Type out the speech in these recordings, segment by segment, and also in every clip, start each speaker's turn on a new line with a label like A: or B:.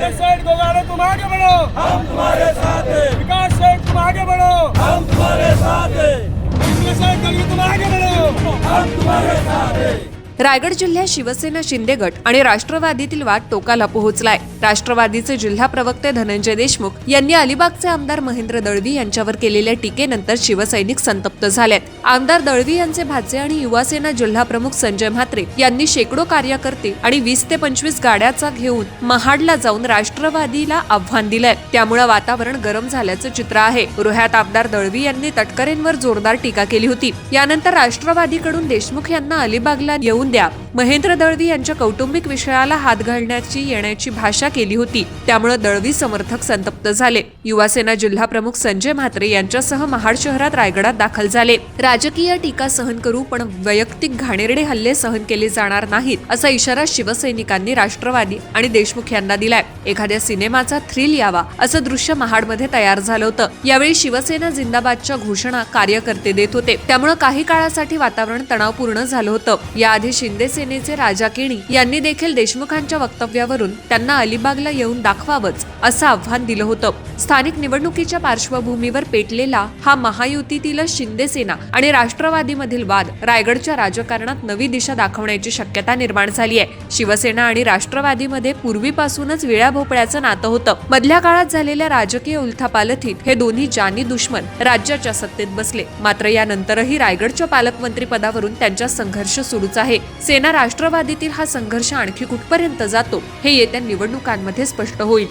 A: सेठ गोगाड़े तुम आगे बढ़ो। हम तुम्हारे साथ हैं। विकास सेठ तुम आगे बढ़ो। हम तुम्हारे साथ हैं। सेठ तुम आगे बढ़ो। हम तुम्हारे साथ हैं।
B: रायगड जिल्ह्यात शिवसेना शिंदे गट आणि राष्ट्रवादीतील वाद टोकाला पोहोचलाय. राष्ट्रवादीचे जिल्हा प्रवक्ते धनंजय देशमुख यांनी अलिबागचे आमदार महेंद्र दळवी यांच्यावर केलेल्या टीकेनंतर शिवसैनिक संतप्त झालेत. आमदार दळवी यांचे भाचे आणि युवासेना जिल्हा प्रमुख संजय म्हात्रे यांनी शेकडो कार्यकर्ते आणि वीस ते पंचवीस गाड्याचा घेऊन महाडला जाऊन राष्ट्रवादीला आव्हान दिलंय. त्यामुळे वातावरण गरम झाल्याचं चित्र आहे. रोह्यात आमदार दळवी यांनी तटकरेंवर जोरदार टीका केली होती. यानंतर राष्ट्रवादीकडून देशमुख यांना अलिबागला येऊन द्या महेंद्र दळवी यांच्या कौटुंबिक विषयाला हात घालण्याची येण्याची भाषा केली होती. त्यामुळे दळवी समर्थक संतप्त झाले. युवासेना जिल्हा प्रमुख संजय म्हात्रे यांच्यासह महाड शहरात रायगडात दाखल झाले. राजकीय टीका सहन करू पण वैयक्तिक घाणेरडे हल्ले सहन केले जाणार नाहीत असा इशारा शिवसैनिकांनी राष्ट्रवादी आणि देशमुख यांना दिलाय. एखाद्या सिनेमाचा थ्रिल यावा असं दृश्य महाडमध्ये तयार झालं होतं. यावेळी शिवसेना जिंदाबादच्या घोषणा कार्यकर्ते देत होते. त्यामुळे काही काळासाठी वातावरण तणावपूर्ण झालं होतं. याआधी शिंदे शिवसेनेचे राजा केणी यांनी देखील देशमुखांच्या वक्तव्यावरून त्यांना अलिबागला येऊन दाखवावंच असं आव्हान दिलं होतं. स्थानिक निवडणुकीच्या पार्श्वभूमीवर पेटलेला हा महायुतीतील शिंदे सेना आणि राष्ट्रवादीमधील वाद रायगडच्या राजकारणात नवी दिशा दाखवण्याची शक्यता निर्माण झाली आहे. शिवसेना आणि राष्ट्रवादीमध्ये पूर्वीपासूनच विळ्या भोपळ्याचं नातं होतं. मधल्या काळात झालेल्या राजकीय उलथापालथीत हे दोन्ही जानी दुश्मन राज्याच्या सत्तेत बसले. मात्र यानंतरही रायगडच्या पालकमंत्री पदावरून त्यांचा संघर्ष सुरूच आहे. सेना राष्ट्रवादीतील हा संघर्ष आणखी कुठपर्यंत जातो हे येत्या निवडणुकांमध्ये स्पष्ट होईल.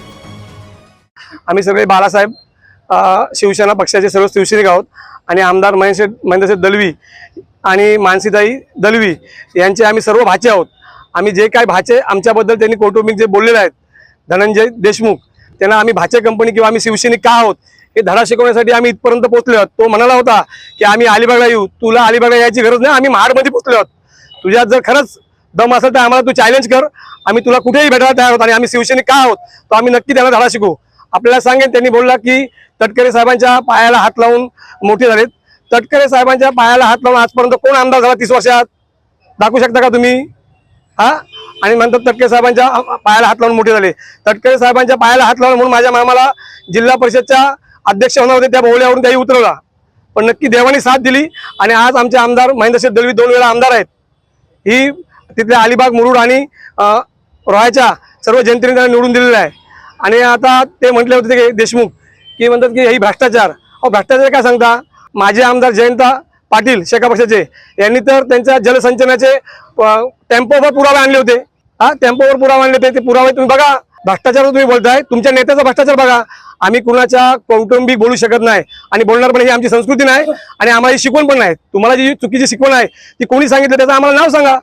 C: आम्ही सगळे बाळासाहेब शिवसेना पक्षाचे सर्व शिवसैनिक आहोत आणि आमदार महेश महेंद्रशेठ दलवी आणि मानसीताई दलवी यांचे आम्ही सर्व भाचे आहोत. आम्ही जे काय भाचे आमच्याबद्दल त्यांनी कौटुंबिक जे बोललेले आहेत धनंजय देशमुख त्यांना आम्ही भाचे कंपनी किंवा आम्ही शिवसैनिक का आहोत हे धडा शिकवण्यासाठी आम्ही इथपर्यंत पोहोचलो आहोत. तो म्हणाला होता की आम्ही अलिबागला येऊ तुला अलिबागला यायची गरज नाही आम्ही महाडमध्ये पोहोचलो आहोत. तुझ्यात जर खरंच दम असेल तर आम्हाला तू चॅलेंज कर. आम्ही तुला कुठेही भेटायला तयार होत आणि आम्ही शिवसैनिक का आहोत? तो आम्ही नक्की त्यांना धडा शिकू आपल्याला सांगेन त्यांनी बोलला की तटकरे साहेबांच्या पायाला हात लावून मोठे झालेत. तटकरे साहेबांच्या पायाला हात लावून आजपर्यंत कोण आमदार झाला तीस वर्षात? दाखवू शकता का तुम्ही? हा? आणि म्हणतात तटकरे साहेबांच्या पायाला हात लावून मोठे झाले. तटकरे साहेबांच्या पायाला हात लावून म्हणून माझ्या मामाला जिल्हा परिषदच्या अध्यक्ष होणार होते त्या भोवल्यावरून त्याही उतरवला. पण नक्की देवानी साथ दिली आणि आज आमचे आमदार महेंद्रशेठ दलवी दोन वेळा आमदार आहेत. ही तिथल्या अलिबाग मुरुड आणि रॉयच्या रोहाच्या सर्व जनतेने त्यांना निवडून दिलेलं आहे. आणि आता ते म्हटले होते की देशमुख की म्हणतात की ही भ्रष्टाचार. अहो भ्रष्टाचार काय सांगता? माझे आमदार जयंता पाटील शेका पक्षाचे यांनी तर त्यांच्या जलसंचनाचे टेम्पोवर पुरावे आणले होते. हा टेम्पोवर पुरावे आणले होते. ते पुरावे तुम्ही बघा. भ्रष्टाचार तुम्ही बोलताय. तुमच्या नेत्याचा भ्रष्टाचार बघा. आम्ही कुणाच्या कौटुंबिक बोलू शकत नाही. आणि बोलणार पण ही आमची संस्कृती नाही आणि आम्हाला ही शिकवण पण नाही. तुम्हाला जी चुकीची शिकवण आहे ती कोणी सांगितलं त्याचं आम्हाला नाव सांगा.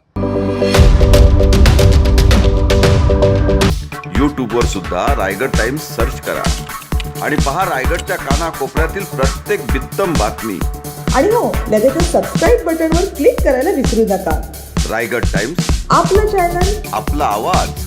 D: यूट्यूबवर सुद्धा रायगड टाइम्स सर्च करा. आणि पहा रायगडच्या कानाकोपऱ्यातील प्रत्येक बित्तम बातमी.
E: आणि हो लगेचच सबस्क्राईब बटनवर क्लिक करायला विसरू नका.
D: रायगड टाइम्स
E: आपलं चॅनल
D: आपला आवाज.